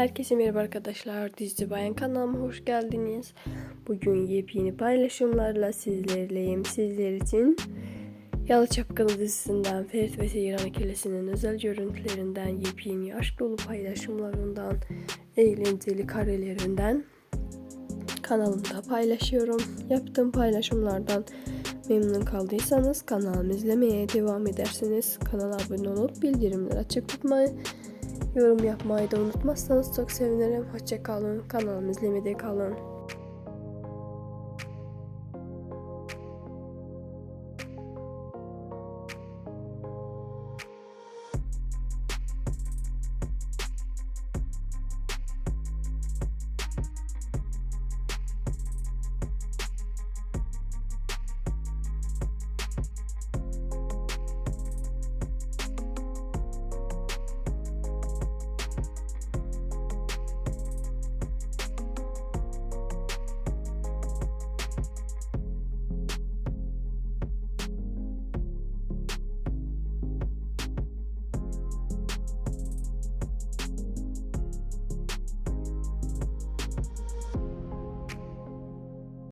Herkese merhaba arkadaşlar. Dizi Bayan kanalıma hoş geldiniz. Bugün yepyeni paylaşımlarla sizlerleyim. Sizler için Yalı Çapkını dizisinden Ferit ve Seyran ikilesinin özel görüntülerinden, yepyeni aşk dolu paylaşımlarından, eğlenceli karelerinden kanalımda paylaşıyorum. Yaptığım paylaşımlardan memnun kaldıysanız kanalımı izlemeye devam edersiniz. Kanala abone olup bildirimleri açık tutmayı, yorum yapmayı da unutmazsanız çok sevinirim. Hoşçakalın. Kanalımı izlemede kalın.